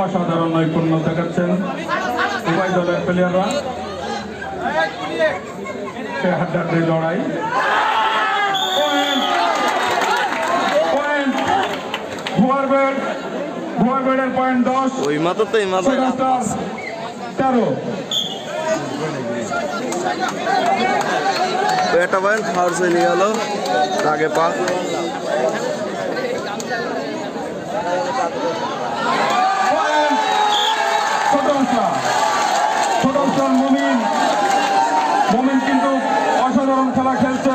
অসাধারণ নৈপুণ্য দেখাচ্ছেন। উভয় দলের প্লেয়াররা সে হাড্ডাহাড্ডি লড়াই। পয়েন্ট দশ। ওই মাথা তো এই সুপারস্টার তেরো। একটা পয়েন্ট খাওয়ার চলে গেল আগে পা। পয়েন্ট ছোট অস্ত্র ছোট অস্ত্র মুমিন। মুমিন কিন্তু অসাধারণ খেলা খেলছে।